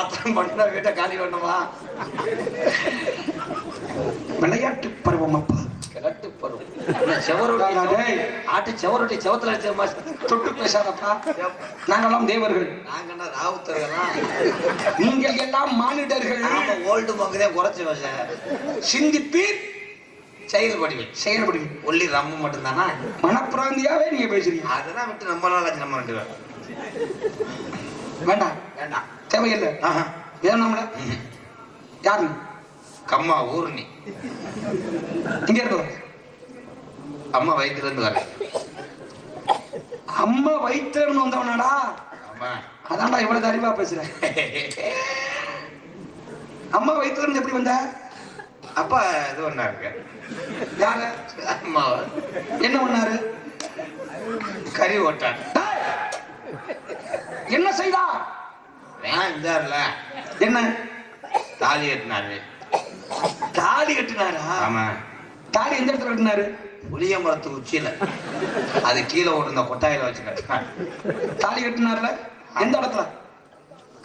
பாத்திரம் பண்ண வீட்டை காலி பண்ணுமா? விளையாட்டு பருவம் அப்பா. கிழட்டு பருவம். செவரொட்டி. ஆட்டு செவரொட்டி செவத்துல அடிச்ச மாதிரி தொட்டு பேசாதப்பா. நாங்கெல்லாம் தேவர்கள். நாங்கன்னா ராவுத்தர்கள்லாம் நீங்கள் எல்லாம் மானிடர்கள். ஓல்டு மங்கதே குறைச்சு வச்ச சிந்திப்பீர் செயல்படுவேன் செயல்படுவீர் ஒல்லி ரம்மு மட்டும்தானா? மனப்பிராந்தியாவே நீங்க பேசுறீங்க. அதெல்லாம் விட்டு ரொம்ப நாள் ஆச்சு நம்ம ரெண்டு பேரும். வேண்டாம். வேண்டாம். தேவையில்லை. ஆஹா. ம். யாரு? கம்மா ஊர்னி இங்க இருக்கு அம்மா வயிற்றுல இருந்து வரேன். அம்மா வயிற்றுன்னு வந்தவனாடா? ஆமா அதான்டா இவ்வளவு அறிவா பேசுறேன் அம்மா வயிற்றுல இருந்து எப்படி வந்த? அப்பா இது இருக்கு யாரு? அம்மா என்ன பண்ணாரு கறி ஓட்டான்! என்ன செய்தா? இருந்தாருல என்ன? தாலி கட்டினாரு. தாலி கட்டினாரா? ஆமா. தாலி எந்த இடத்துல கட்டினாரு? புளிய மரத்து உச்சியில. அது கீழே ஓட்டுன கொட்டாயில வச்சு கட்டினான் தாலி கட்டினார்ல? எந்த இடத்துல?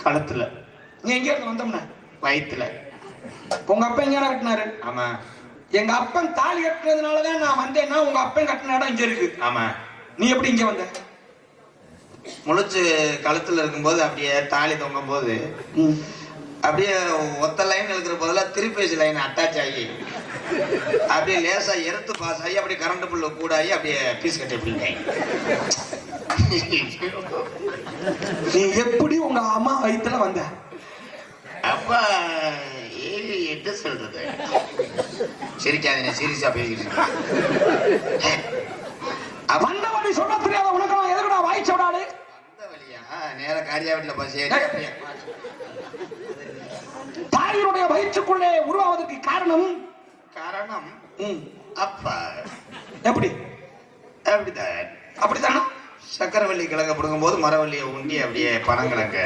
கழுத்துல. நீ எங்க இருந்து வந்தோம்னா? வயிற்றுல உங்க அப்பா எங்க கட்டினாரு. ஆமா. எங்க அப்பன் தாலி கட்டினதுனாலதான் நான் வந்தேன்னா உங்க அப்பன் கட்டின இடம் இங்க இருக்கு. ஆமா. நீ எப்படி இங்க வந்த? முழிச்சு கழுத்துல இருக்கும்போது அப்படியே தாலி தொங்கும் போது. அப்படியே ஒத்த லைன் இருக்கிற போதெல்லாம் திருப்பேசி லைன் அட்டாச் ஆகி அப்படியே லேசா எருத்து பாஸ் ஆகி அப்படியே கரண்ட் புல்ல கூடாகி அப்படியே பீஸ் கட்டி அப்படிங்க நீ எப்படி உங்க அம்மா வயித்துல வந்த அப்பா என்ன சொல்றது சிரிக்காதீங்க சீரியஸா. அப்ப வந்தவனை சொல்ல தெரியாத உனக்கு காரியா வீட்டுல அப்படியே தாயினுடைய வயிற்றுக்குள்ளே உருவாவதற்கு காரணம்? காரணம்? அப்பா. எப்படி? அப்படிதான். அப்படித்தானா? சக்கரவள்ளி கிழங்க பிடுங்கும் போது மரவள்ளியை உண்டி அப்படியே பனங்கிழங்க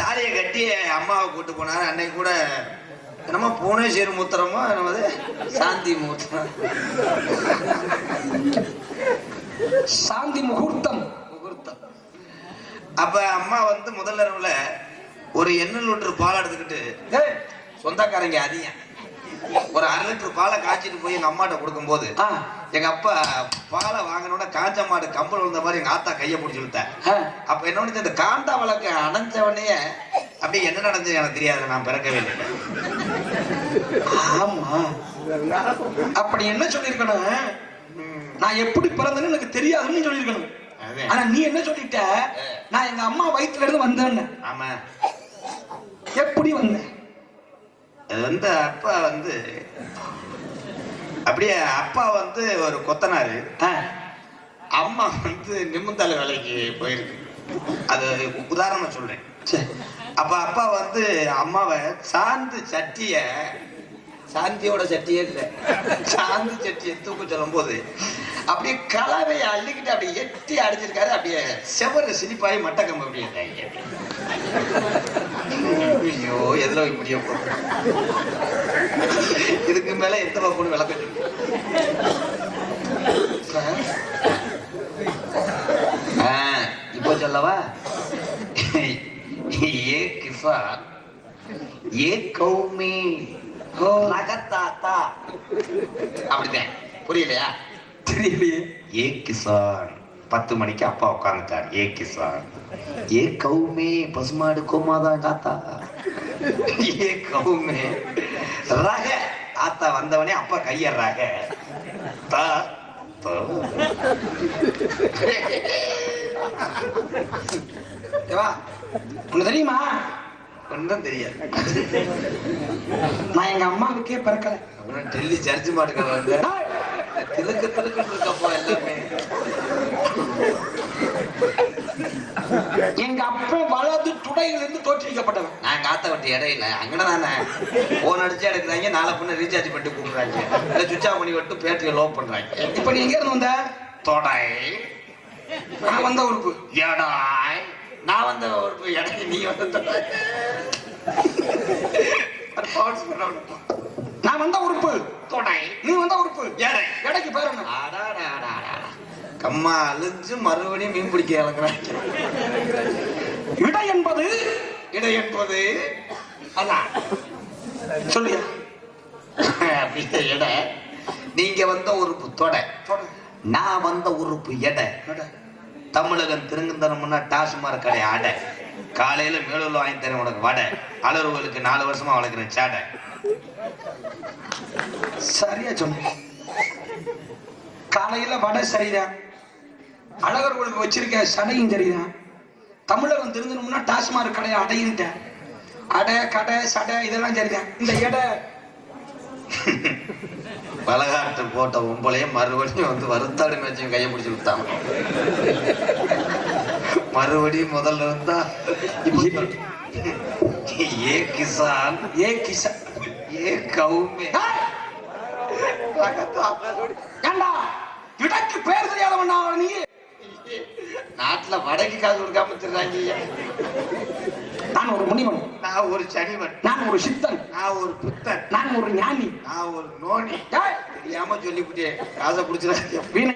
தாலியை கட்டி அம்மாவை கூட்டு போனாரு. அன்னைக்கு கூட என்னமோ பூனே சேரு மூத்திரமோ என்னது சாந்தி மூத்திரம். சாந்தி முகூர்த்தம். அப்ப அம்மா வந்து முதல் இரவுல ஒரு எண்ணெய் லிட்டர் பால் எடுத்துக்கிட்டு சொந்தக்காரங்க அதிகம் ஒரு அரை லிட்டர் பாலை காய்ச்சிட்டு போய் எங்க அம்மாட்ட கொடுக்கும்போது ஆ, எங்க அப்பா பாலை வாங்கினோட காஞ்ச மாடு கம்பல் விழுந்த மாதிரி எங்க ஆத்தா கையை பிடிச்சி இழுத்தேன் ஆ. அப்ப என்ன பண்ணுச்சு, இந்த காண்டா வழக்க அணைஞ்ச உடனே அப்படியே என்ன நடந்தது எனக்கு தெரியாது நான் பிறக்கவே இல்லை. ஆமா. அப்படி என்ன சொல்லிருக்கணும் ம், நான் எப்படி பிறந்தேன்னு எனக்கு தெரியாதுன்னு சொல்லிருக்கணும் அதே. ஆனா நீ என்ன சொல்லிட்ட? நான் எங்க அம்மா வயித்துல இருந்து வந்தேன்னு. ஆமா. எப்படி வந்த? அது வந்து அப்பா வந்து அப்படியே அப்பா வந்து ஒரு கொத்தனாரு. அம்மா வந்து நிமிந்தால வேலைக்கு போயிருக்கு. அது உதாரணம் சொல்றேன். அப்ப அப்பா வந்து அம்மாவை சாந்து சட்டிய சாந்தியோட சட்டியே இல்லை. சாந்து சட்டியை தூக்க சொல்லும் போது அப்படியே கலவையை அள்ளிக்கிட்டு அப்படியே எட்டி அடிச்சிருக்காரு. அப்படியே செவரு சிரிப்பாயி மட்டக்கம்பு அப்படியே ஐயோ எதுல போய் முடிய இதுக்கு மேல எந்த பக்கம் விளக்கம் சொல்லு. இப்போ சொல்லவா? ஏ கிஃபா ஏ கௌமி கோ ரகத்தாத்தா அப்படிதான் புரியலையா? தெரியலையே. ஏ கிசான். பத்து மணிக்கு அப்பா உட்காந்துட்டார் ஏ கிசான். ஏ கௌமே பசுமாடு கோமாதான் காத்தா ஏ கௌமே. ரக. ஆத்தா வந்தவனே அப்பா கையறாக தா உனக்கு தெரியுமா? ஒன்றும் தெரியாது. நான் எங்க அம்மாவுக்கே பிறக்கல. டெல்லி சர்ச்சு மாட்டுக்கு திருக்கு திருக்குன்னு இருக்கப்போ எல்லாமே. எங்க அப்பன் வலது துடையிலிருந்து தோற்றுவிக்கப்பட்டவன் நான் எங்க ஆத்த விட்டு இடையில அங்கன தானே. போன் அடிச்சு எடுக்கிறாங்க நாலு பொண்ணு ரீசார்ஜ் பண்ணிட்டு கூப்பிடுறாங்க. இல்ல சுவிட்ச் பண்ணி விட்டு பேட்டரியை லோ பண்றாங்க. இப்ப நீ எங்க இருந்து வந்த? தொடை. நான் வந்த உறுப்பு எடாய். நான் வந்த ஒரு இடக்கு நீ வந்து தொடை. நான் வந்த உறுப்பு தொடை நீ வந்த உறுப்பு எடை. எடைக்கு பேர் என்ன. கம்மா அழிஞ்சு மறுபடியும் மீன் பிடிக்க இறங்குறாங்க இடை என்பது? இடை என்பது? அதான் சொல்லியா அப்படியே எடை. நீங்க வந்த உறுப்பு தொடை. நான் வந்த உறுப்பு எடை. தமிழகம் திருங்குந்தனம்னா டாஸ்மார் கடை அடை காலையில மேலூர்ல வாங்கி தரேன் உனக்கு வடை. அலறுவலுக்கு நாலு வருஷமா வளர்க்குறேன் சாடை. சரியா சொன்ன காலையில வடை சரிதான். அழகர் கோளுக்கு வச்சிருக்க சடையும் சரிதான். தமிழகம் திருந்தணும்னா டாஸ்மாக் கடையை அடையின்ட்டேன் அடை கடை சடை இதெல்லாம் சரிதான். இந்த எடை பலகாட்டு போட்ட ஒம்பளையும் மறுபடியும் வந்து வருத்தாடு மேட்சையும் கையை பிடிச்சி விட்டாங்க. மறுபடியும் முதல்ல இருந்தா. ஏ கிசான். ஏ கிசா ஏ கவுமே ஏண்டா? இடக்கு பேர் தெரியாதவன் நீ. நாட்டுல வடக்கு காசு கொடுக்காம திர்றாங்க நான் ஒரு முனிவன். நான் ஒரு சனிவன். நான் ஒரு சித்தன். நான் ஒரு புத்தன். நான் ஒரு ஞானி. நான் ஒரு நோனி. தெரியாம சொல்லிவிட்டேன் காசை குடிச்சிடாதீங்க வீணை